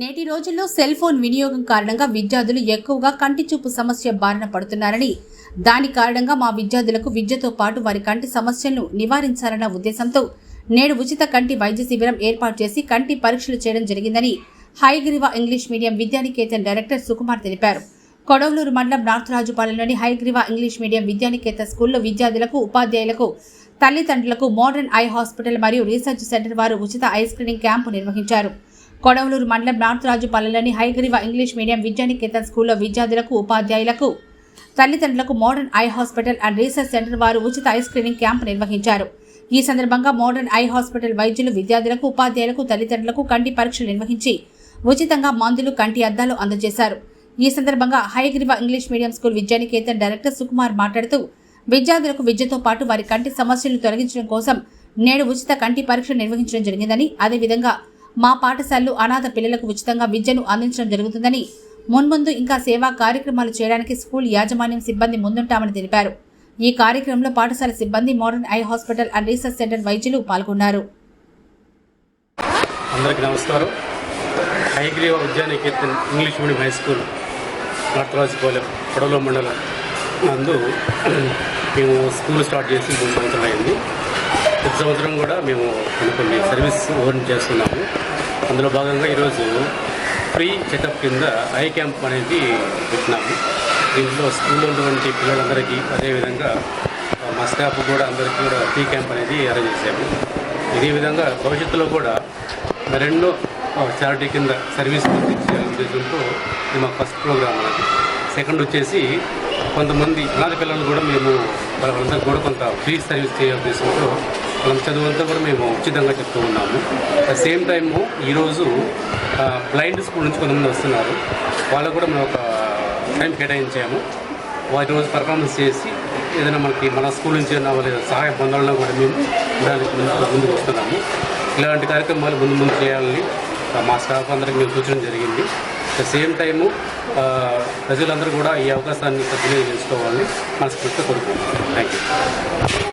నేటి రోజుల్లో cell phone వినియోగం కారణంగా విద్యార్థులు ఎక్కువగా కంటి చూపు సమస్య బారిన పడుతున్నారని. దాని కారణంగా మా విద్యార్థులకు విద్యతో పాటు వారి కంటి సమస్యలను నివారించాలన్న ఉద్దేశంతో నేడు ఉచిత కంటి వైద్య శిబిరం ఏర్పాటు చేసి కంటి పరీక్షలు చేయడం జరిగిందని Hayagriva English medium Vidyaniketan director Sukumar తెలిపారు. కొడవలూరు మండలం నార్త్ రాజుపాలెంలోని హైగ్రీవ ఇంగ్లీష్ మీడియం విద్యానికేతన్ స్కూల్లో విద్యార్థులకు ఉపాధ్యాయులకు తల్లిదండ్రులకు మోడర్న్ ఐ హాస్పిటల్ మరియు రీసెర్చ్ సెంటర్ వారు ఉచిత ఐ స్క్రీనింగ్ క్యాంపు నిర్వహించారు. కొడవలూరు మండలం నార్త్ రాజుపాలెంలోని హైగ్రీవ ఇంగ్లీష్ మీడియం విద్యానికేతన్ స్కూల్లో విద్యార్థులకు ఉపాధ్యాయులకు తల్లిదండ్రులకు modern eye hospital and research centre వారు ఉచిత ఐ స్క్రీనింగ్ క్యాంప్ నిర్వహించారు. ఈ సందర్భంగా మోడర్న్ ఐ హాస్పిటల్ వైద్యులు విద్యార్థులకు ఉపాధ్యాయులకు తల్లిదండ్రులకు కంటి పరీక్షలు నిర్వహించి ఉచితంగా మందులు కంటి అద్దాలు అందజేశారు. ఈ సందర్భంగా Hayagriva English medium school Vidyaniketan director Sukumar మాట్లాడుతూ విద్యార్థులకు విద్యతో పాటు వారి కంటి సమస్యలను తొలగించడం కోసం నేడు ఉచిత కంటి పరీక్ష నిర్వహించడం జరిగిందని అదేవిధంగా మా పాఠశాలలు అనాథ పిల్లలకు ఉచితంగా విద్యను అందించడం జరుగుతుందని మున్ముందు ఇంకా సేవా కార్యక్రమాలు చేయడానికి స్కూల్ యాజమాన్యం సిబ్బంది ముందుంటామని తెలిపారు. ఈ కార్యక్రమంలో పాఠశాల సిబ్బంది modern eye hospital and research centre వైద్యులు పాల్గొన్నారు. అందరికీ నమస్కారం. Hayagriva Vidyaniketan English medium high school Natarajupalem పడవల మండలం నందు మేము స్కూల్ స్టార్ట్ చేసి మూడు సంవత్సరాలు అయింది. ప్రతి సంవత్సరం కూడా మేము కొన్ని సర్వీస్ ఓపెన్ చేస్తున్నాము. అందులో భాగంగా ఈరోజు ఫ్రీ చెకప్ కింద ఐ క్యాంప్ అనేది పెట్టినాము. దీంట్లో స్కూల్లో ఉన్నటువంటి పిల్లలందరికీ అదేవిధంగా మా స్టాఫ్ కూడా అందరికీ కూడా ఫ్రీ క్యాంప్ అనేది అరేంజ్ చేశాము. ఇదే విధంగా భవిష్యత్తులో కూడా మరెన్నో చారిటీ కింద సర్వీస్ అందించే ఉద్దేశంతో ఇది మా ఫస్ట్ ప్రోగ్రామ్ అనేది. సెకండ్ వచ్చేసి కొంతమంది అనాథ పిల్లలు కూడా మేము వాళ్ళందరికీ కూడా కొంత ఫ్రీ సర్వీస్ చేయ ఉద్దేశంతో వాళ్ళ చదువంతా కూడా మేము ఉచితంగా చెప్తూ ఉన్నాము. అట్ సేమ్ టైము ఈరోజు బ్లైండ్ స్కూల్ నుంచి కొంతమంది వస్తున్నారు. వాళ్ళకు కూడా మేము ఒక టైం కేటాయించాము. వారి రోజు పర్ఫార్మెన్స్ చేసి ఏదైనా మనకి మన స్కూల్ నుంచి ఏదైనా వాళ్ళ సహాయ పొందాలన్నా కూడా మేము దానికి ముందుకు వస్తున్నాము. ఇలాంటి కార్యక్రమాలు ముందు ముందు చేయాలని మా స్టాఫ్ అందరికి మేము సూచన జరిగింది. అట్ సేమ్ టైము ప్రజలందరూ కూడా ఈ అవకాశాన్ని సద్వినియోగం చేసుకోవాలని మనస్ఫూర్తిగా కోరుకుంటున్నాం థ్యాంక్ యూ